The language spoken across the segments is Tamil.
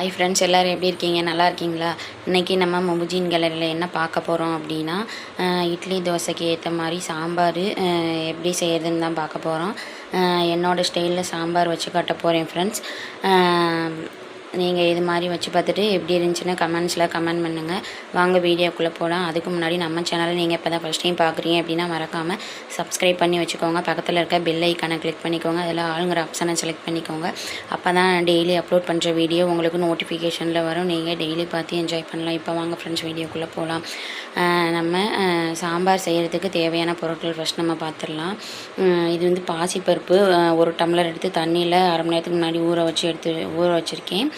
ஹாய் ஃப்ரெண்ட்ஸ் எல்லோரும் எப்படி இருக்கீங்க? நல்லா இருக்கீங்களா? இன்றைக்கி நம்ம மொபுஜின் கேலரியில் என்ன பார்க்க போகிறோம் அப்படின்னா இட்லி தோசைக்கு ஏற்ற மாதிரி சாம்பார் எப்படி செய்கிறதுன்னு தான் பார்க்க போகிறோம் என்னோடய ஸ்டைலில் சாம்பார் வச்சு காட்ட போகிறேன் ஃப்ரெண்ட்ஸ் நீங்கள் இது மாதிரி வச்சு பார்த்துட்டு எப்படி இருந்துச்சுன்னா கமெண்ட்ஸில் கமெண்ட் பண்ணுங்கள் வாங்க வீடியோக்குள்ளே போகலாம் அதுக்கு முன்னாடி நம்ம சேனலை நீங்கள் இப்போ தான் ஃபஸ்ட் டைம் பார்க்குறீங்க அப்படின்னா மறக்காமல் சப்ஸ்கிரைப் பண்ணி வச்சுக்கோங்க. பக்கத்தில் இருக்க பெல் ஐக்கானை கிளிக் பண்ணிக்கோங்க. அதில் ஆளுங்கிற ஆப்ஷனை செலக்ட் பண்ணிக்கோங்க. அப்போ தான் டெய்லி அப்லோட் பண்ணுற வீடியோ உங்களுக்கு நோட்டிஃபிகேஷனில் வரும். நீங்கள் டெய்லி பார்த்து என்ஜாய் பண்ணலாம். இப்போ வாங்க ஃப்ரெண்ட்ஸ் வீடியோக்குள்ளே போகலாம் நம்ம சாம்பார் செய்கிறதுக்கு தேவையான பொருட்கள் ஃபஸ்ட் நம்ம பார்த்துடலாம். இது வந்து பாசிப்பருப்பு. ஒரு டம்ளர் எடுத்து தண்ணியில் அரை மணி நேரத்துக்கு முன்னாடி ஊற வச்சு எடுத்து ஊற வச்சுருக்கேன்.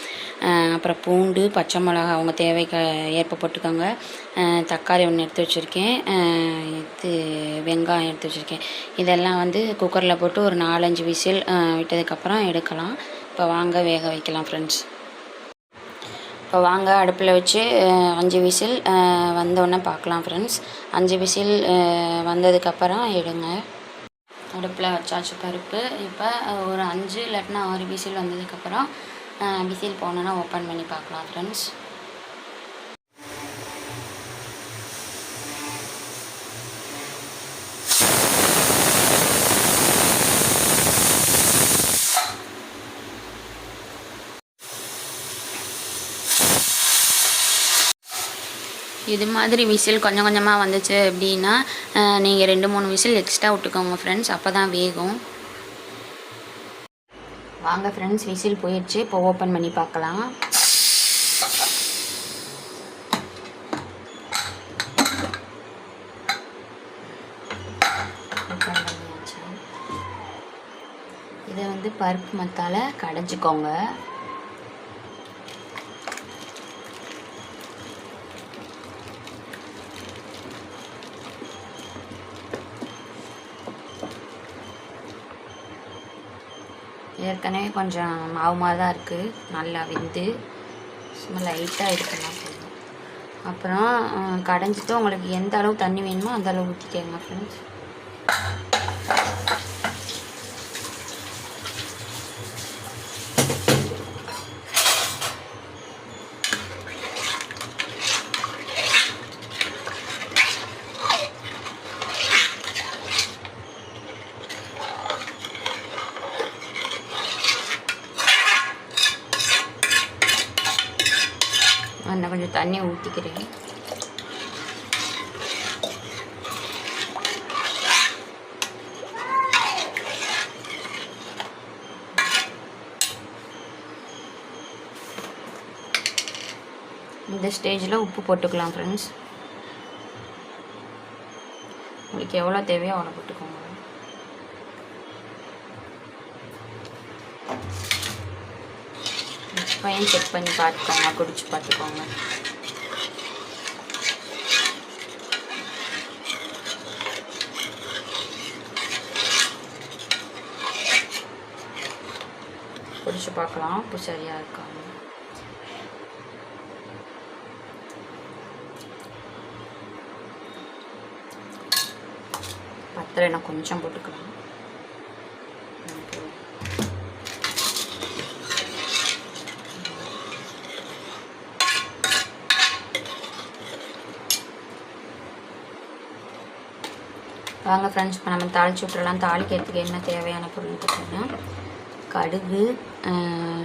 அப்புறம் பூண்டு பச்சை மிளகா அவங்க தேவைக்கு ஏற்ப போட்டுக்கோங்க. தக்காளி ஒன்று எடுத்து வச்சுருக்கேன். இது வெங்காயம் எடுத்து வச்சுருக்கேன். இதெல்லாம் வந்து குக்கரில் போட்டு ஒரு நாலஞ்சு விசில் விட்டதுக்கப்புறம் எடுக்கலாம். இப்போ வாங்க வேக வைக்கலாம் ஃப்ரெண்ட்ஸ் இப்போ வாங்க அடுப்பில் வச்சு அஞ்சு விசில் வந்தோடனே பார்க்கலாம் ஃப்ரெண்ட்ஸ் அஞ்சு விசில் வந்ததுக்கப்புறம் எடுங்க. அடுப்பில் வச்சாச்சு பருப்பு. இப்போ ஒரு அஞ்சு இல்லாட்டினா ஆறு விசில் வந்ததுக்கப்புறம் விசில் போனோன்னா ஓப்பன் பண்ணி பார்க்கலாம் ஃப்ரெண்ட்ஸ் இது மாதிரி விசில் கொஞ்சம் கொஞ்சமாக வந்துச்சு அப்படின்னா நீங்கள் ரெண்டு மூணு விசில் எக்ஸ்ட்ரா விட்டுக்கோங்க ஃப்ரெண்ட்ஸ் அப்போ தான் வேகும். வாங்க ஃப்ரெண்ட்ஸ் விசில் போயிடுச்சு. இப்போ ஓப்பன் பண்ணி பார்க்கலாம். இதை வந்து பருப்பு மத்தால கடைஞ்சிக்கோங்க. ஏற்கனவே கொஞ்சம் மாவு மாதிரி தான் இருக்குது நல்லா வெந்து சும்மா லைட்டாக எடுக்கலாம் போதும் அப்புறம் கடைஞ்சிட்டு உங்களுக்கு எந்த அளவு தண்ணி வேணுமோ அந்த அளவு ஊற்றிக்கங்க ஃப்ரெண்ட்ஸ் இன்னும் கொஞ்சம் தண்ணி ஊற்றிக்கிறேன் இந்த ஸ்டேஜில் உப்பு போட்டுக்கலாம் ஃப்ரெண்ட்ஸ் உங்களுக்கு எவ்வளோ தேவையோ அவ்வளோ போட்டுக்கோங்க. பையன் செக் பண்ணி பார்த்துக்கோங்க குடிச்சு பார்த்துக்கோங்க. குடிச்சு பார்க்கலாம் உப்பு சரியாக இருக்காங்க பத்திரம் நான் கொஞ்சம் போட்டுக்கலாம் வாங்க ஃப்ரெண்ட்ஸ் இப்போ நம்ம தாளிச்சு விட்டுறலாம். தாளிக்கிறதுக்கு என்ன தேவையான பொருள்னு பார்த்தீங்கன்னா கடுகு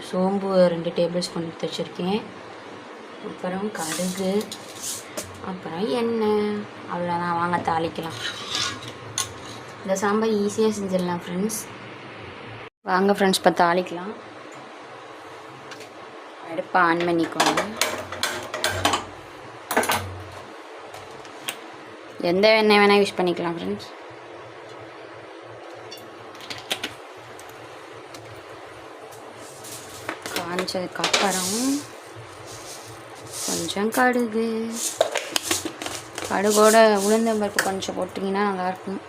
சோம்பு ரெண்டு டேபிள் ஸ்பூன் எடுத்து வச்சுருக்கேன். அப்புறம் கடுகு அப்புறம் எண்ணெய். அவ்வளோதான் வாங்க தாளிக்கலாம். இந்த சாம்பார் ஈஸியாக செஞ்சிடலாம் ஃப்ரெண்ட்ஸ் வாங்க ஃப்ரெண்ட்ஸ் இப்போ தாளிக்கலாம். அடுப்பை ஆன் பண்ணிக்கோங்க. எந்த எண்ணெய் வேணால் யூஸ் பண்ணிக்கலாம் ஃப்ரெண்ட்ஸ் காஞ்சதுக்கப்புறம் கொஞ்சம் கடுகு. கடுகோட உளுந்தம்பருப்பு கொஞ்சம் போட்டிங்கன்னா நல்லாயிருக்கும்.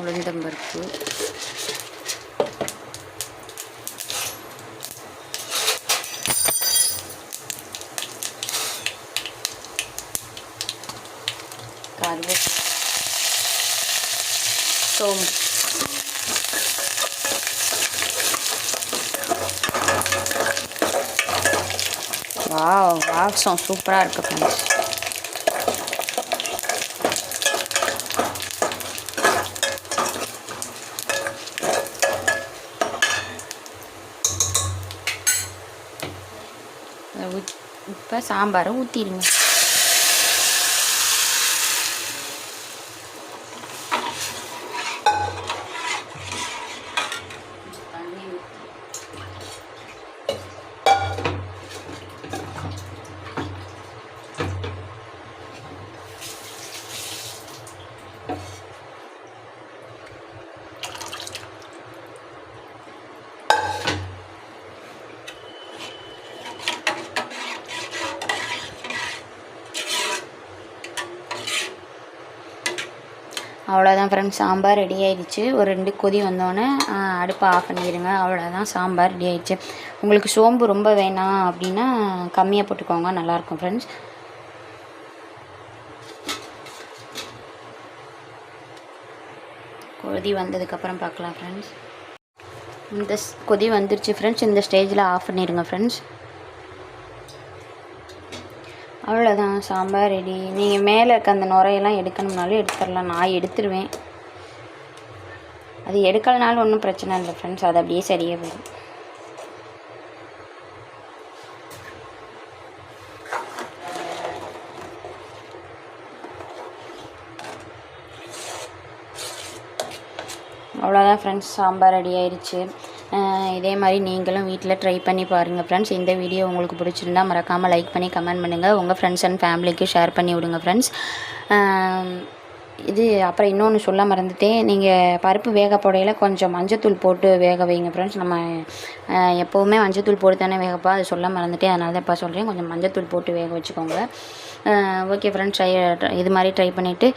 உளுந்தம்பருப்பு পারবো তো Uau, uau, são super arcapães. இப்போ சாம்பாரை ஊற்றிடுங்க அவ்வளோதான் ஃப்ரெண்ட்ஸ் சாம்பார் ரெடி ஆயிடுச்சு. ஒரு ரெண்டு கொதி வந்தோடனே அடுப்பை ஆஃப் பண்ணிடுங்க. அவ்வளோதான் சாம்பார் ரெடி ஆயிடுச்சு. உங்களுக்கு சோம்பு ரொம்ப வேணாம் அப்படின்னா கம்மியாக போட்டுக்கோங்க. நல்லாயிருக்கும் ஃப்ரெண்ட்ஸ் கொதி வந்ததுக்கப்புறம் பார்க்கலாம் ஃப்ரெண்ட்ஸ் இந்த கொதி வந்துருச்சு ஃப்ரெண்ட்ஸ் இந்த ஸ்டேஜில் ஆஃப் பண்ணிடுங்க ஃப்ரெண்ட்ஸ் அவ்வளோதான் சாம்பார் ரெடி நீங்கள் மேலே இருக்க அந்த நுரையெல்லாம் எடுக்கணும்னாலும் எடுத்துடலாம். நான் எடுத்துருவேன். அது எடுக்கலனாலும் ஒன்றும் பிரச்சனை இல்லை ஃப்ரெண்ட்ஸ் அது அப்படியே சரியாக போயிடும். அவ்வளோதான் ஃப்ரெண்ட்ஸ் சாம்பார் ரெடி ஆயிடுச்சு இதே மாதிரி நீங்களும் வீட்டில் ட்ரை பண்ணி பாருங்கள் ஃப்ரெண்ட்ஸ் இந்த வீடியோ உங்களுக்கு பிடிச்சிருந்தா மறக்காமல் லைக் பண்ணி கமெண்ட் பண்ணுங்கள் உங்கள் ஃப்ரெண்ட்ஸ் அண்ட் ஃபேமிலிக்கு ஷேர் பண்ணி விடுங்க ஃப்ரெண்ட்ஸ் இது அப்புறம் இன்னொன்று சொல்ல மறந்துட்டேன். நீங்கள் பருப்பு வேக போடையில் கொஞ்சம் மஞ்சத்தூள் போட்டு வேக வைங்க ஃப்ரெண்ட்ஸ் நம்ம எப்போவுமே மஞ்சத்தூள் போட்டு தானே வேகப்பா அது சொல்ல மறந்துட்டேன். அதனால தான் இப்போ சொல்கிறேன் கொஞ்சம் மஞ்சத்தூள் போட்டு வேக வச்சுக்கோங்க. ஓகே ஃப்ரெண்ட்ஸ் ட்ரை இது மாதிரி ட்ரை பண்ணிவிட்டு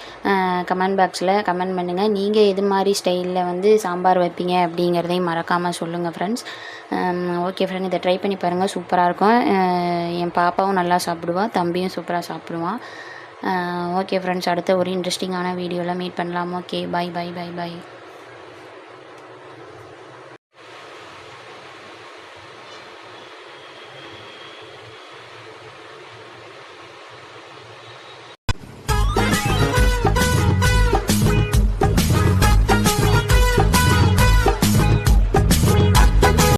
கமெண்ட் பாக்ஸில் கமெண்ட் பண்ணுங்கள் நீங்கள் எது மாதிரி ஸ்டைலில் வந்து சாம்பார் வைப்பீங்க அப்படிங்கிறதையும் மறக்காமல் சொல்லுங்கள் ஃப்ரெண்ட்ஸ் ஓகே ஃப்ரெண்ட் இதை ட்ரை பண்ணி பாருங்கள் சூப்பராக இருக்கும். என் பாப்பாவும் நல்லா சாப்பிடுவான் தம்பியும் சூப்பராக சாப்பிடுவான் ஓகே ஃப்ரெண்ட்ஸ் அடுத்த ஒரு இன்ட்ரெஸ்டிங்கான வீடியோவில் மீட் பண்ணலாம். Okay bye bye bye bye